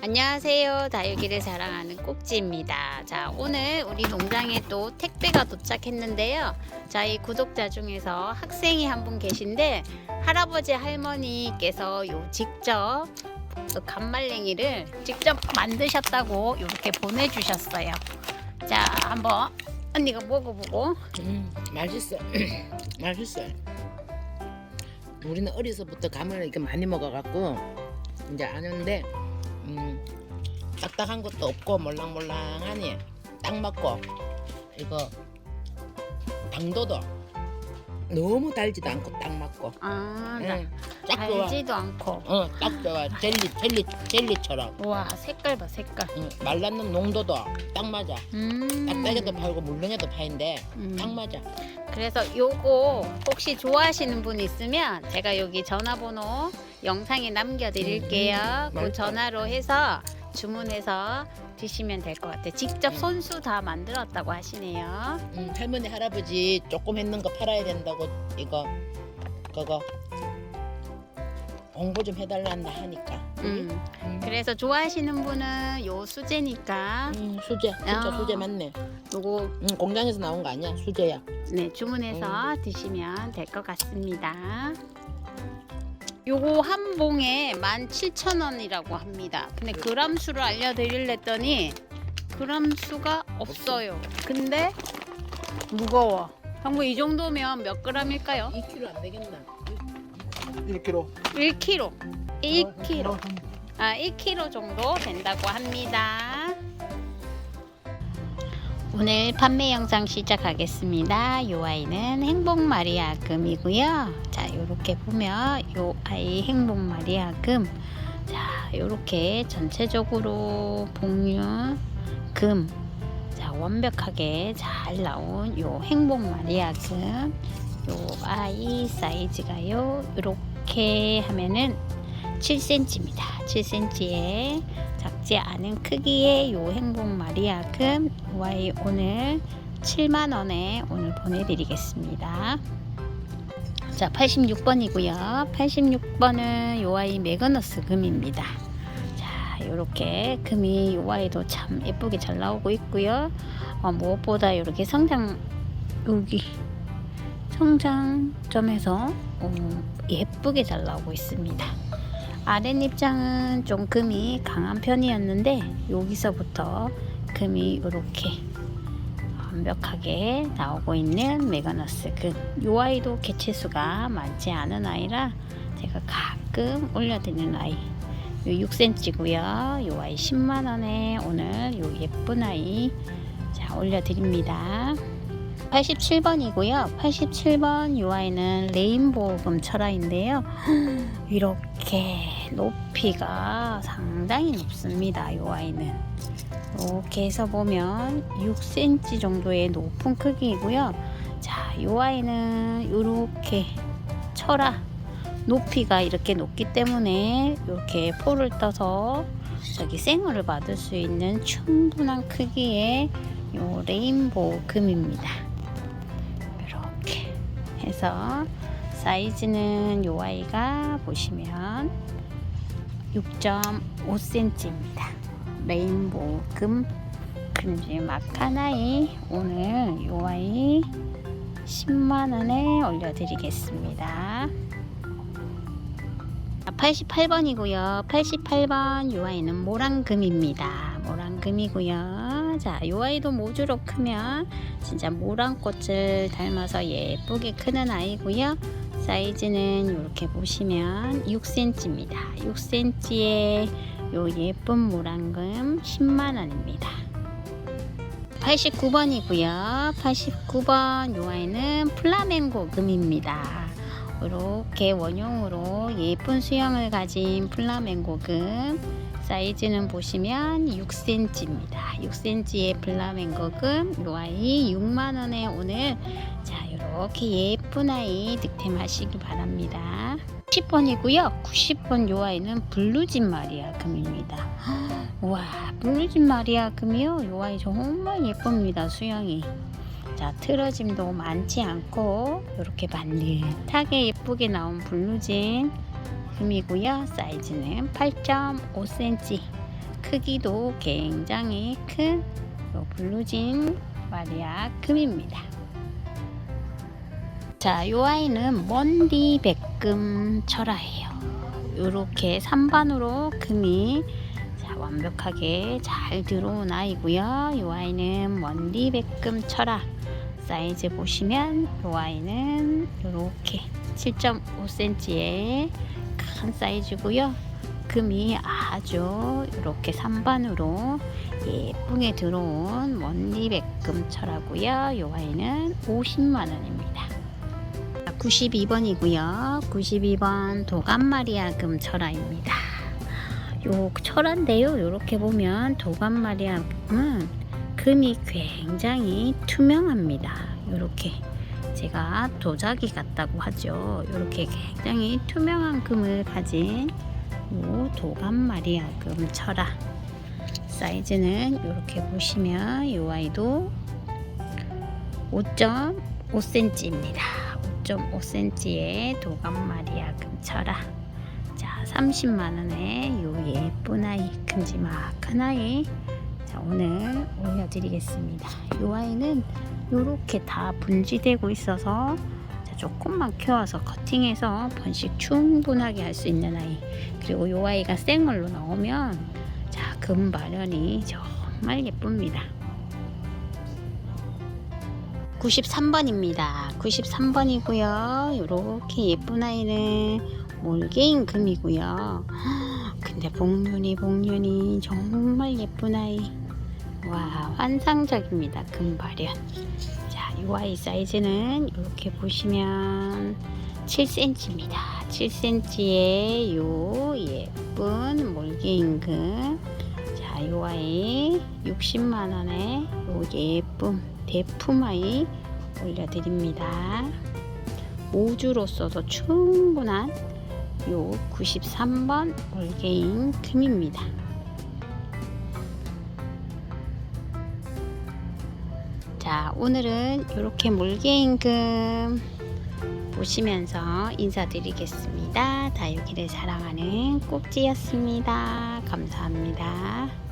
안녕하세요. 다육이를 사랑하는 꼭지입니다. 자, 오늘 우리 농장에 또 택배가 도착했는데요. 저희 구독자 중에서 학생이 한 분 계신데 할아버지 할머니께서 요 직접 그 간말랭이를 직접 만드셨다고 이렇게 보내주셨어요. 자, 한번 언니가 먹어보고 음, 맛있어. 맛있어. 우리는 어려서부터 감을 이렇게 많이 먹어갖고 이제 아는데 음, 딱딱한 것도 없고 몰랑몰랑하니 딱 맞고 이거 당도도 너무 달지도 않고 딱 맞고. 아, 응, 딱 좋아. 달지도 않고 어, 딱 좋아. 젤리 젤리 젤리처럼 와 색깔 봐 색깔. 응, 말랐는 농도도 딱 맞아. 음. 딱딱해도 팔고 물렁해도 파인데 음. 딱 맞아. 그래서 요거 혹시 좋아하시는 분 있으면 제가 여기 전화번호 영상에 남겨드릴게요. 음, 그 맛있다. 전화로 해서 주문해서 드시면 될 것 같아요. 직접 음. 손수 다 만들었다고 하시네요. 음, 할머니 할아버지 조금 했는 거 팔아야 된다고 이거 그거 홍보 좀 해달란다 하니까 음. 음. 그래서 좋아하시는 분은 요 수제니까 음, 수제 진짜 아. 수제 맞네 요거 음, 공장에서 나온 거 아니야 수제야 네, 주문해서 음. 드시면 될 것 같습니다. 요거 한 봉에 17,000원이라고 합니다. 근데 그람 수를 알려드리랬더니 그람 수가 없어요. 근데 무거워. 형부 이 정도면 몇 그램일까요? 2kg 안 되겠나 1kg. 1kg. 1kg. 아, 1kg 정도 된다고 합니다. 오늘 판매 영상 시작하겠습니다. 요 아이는 행복 마리아금이고요. 자, 이렇게 보면 요 아이 행복 마리아금. 자, 이렇게 전체적으로 복류 금. 자, 완벽하게 잘 나온 요 행복 마리아금. 요 아이 사이즈가요. 이렇게 하면은 7cm입니다. 7cm에 작지 않은 크기의 요 행복 마리아금 Y 오늘 7만 원에 오늘 보내드리겠습니다. 자, 86번이고요. 86번은 요 아이 메가너스 금입니다. 자, 요렇게 금이 요 아이도 참 예쁘게 잘 나오고 있고요. 어, 무엇보다 이렇게 성장 여기 성장점에서 어, 예쁘게 잘 나오고 있습니다. 아랫입장은 좀 금이 강한 편이었는데 여기서부터 금이 이렇게 완벽하게 나오고 있는 메가너스 금. 요 아이도 개체수가 많지 않은 아이라 제가 가끔 올려드리는 아이. 요 6cm고요. 요 아이 10만 원에 오늘 요 예쁜 아이 자 올려드립니다. 87번이고요. 87번 요 아이는 레인보우금 철화인데요. 이렇게 높이가 상당히 높습니다. 요 아이는 이렇게 해서 보면 6cm 정도의 높은 크기이고요. 자, 요 아이는 이렇게 철화 높이가 이렇게 높기 때문에 이렇게 포를 떠서 저기 생얼을 받을 수 있는 충분한 크기의 요 레인보우 금입니다. 해서 사이즈는 요 아이가 보시면 6.5cm입니다. 레인보우 금 금지 마카나이 오늘 요 아이 10만원에 올려드리겠습니다. 88번이고요. 88번 요 아이는 모랑금입니다. 모랑금이고요. 자, 요 아이도 모주로 크면 진짜 모랑꽃을 닮아서 예쁘게 크는 아이고요. 사이즈는 이렇게 보시면 6cm입니다. 6cm의 요 예쁜 모랑금 10만 원입니다. 89번이고요. 89번 요 아이는 플라멩고 금입니다. 이렇게 원형으로 예쁜 수영을 가진 플라멩고 금 사이즈는 보시면 6cm입니다. 6cm의 플라멩고 금요 아이 6만 원에 오늘 자 이렇게 예쁜 아이 득템하시기 바랍니다. 10번이고요. 90번 요 아이는 블루진 마리아 금입니다. 와 블루진 마리아 금이요. 요 아이 정말 예쁩니다. 수영이. 자 틀어짐도 많지 않고 이렇게 반듯하게 예쁘게 나온 블루진 금이고요. 사이즈는 8.5cm 크기도 굉장히 큰요 블루진 마리아 금입니다. 자, 요 아이는 먼디 백금 철화예요. 요렇게 3반으로 금이 자, 완벽하게 잘 들어온 아이고요. 요 아이는 먼디 백금 철화 사이즈 보시면 요 아이는 요렇게 7.5cm의 큰 사이즈고요. 금이 아주 이렇게 3반으로 예쁘게 들어온 먼디 백금 철하고요. 요 아이는 50만 원입니다. 92번이고요. 92번 도감마리아 금 철화입니다. 요 철화인데요. 이렇게 보면 도감마리아 금은 금이 굉장히 투명합니다. 이렇게 제가 도자기 같다고 하죠. 이렇게 굉장히 투명한 금을 가진 요 도감마리아 금 철화 사이즈는 이렇게 보시면 이 아이도 5.5cm입니다. 5.5cm의 도감마리아 금 철화 자 30만원에 요 예쁜 아이 큼지막한 아이 자 오늘 올려드리겠습니다. 이 아이는 이렇게 다 분지되고 있어서 자, 조금만 키워서 커팅해서 번식 충분하게 할 수 있는 아이 그리고 이 아이가 생얼로 나오면 자, 금 발현이 정말 예쁩니다. 93번입니다. 93번이고요. 이렇게 예쁜 아이는 몰개인 금이고요. 근데 복륜이 복륜이 정말 예쁜 아이. 와 환상적입니다. 금 발현. 자, 이 아이 사이즈는 이렇게 보시면 7cm입니다. 7cm의 요 예쁜 몰개임금. 자, 요 아이 60만 원에 요 예쁜 대품 아이 올려드립니다. 모주로서도 충분한 요 93번 몰개임 금입니다. 자, 오늘은 이렇게 몰개임금 보시면서 인사드리겠습니다. 다육이를 사랑하는 꼭지였습니다. 감사합니다.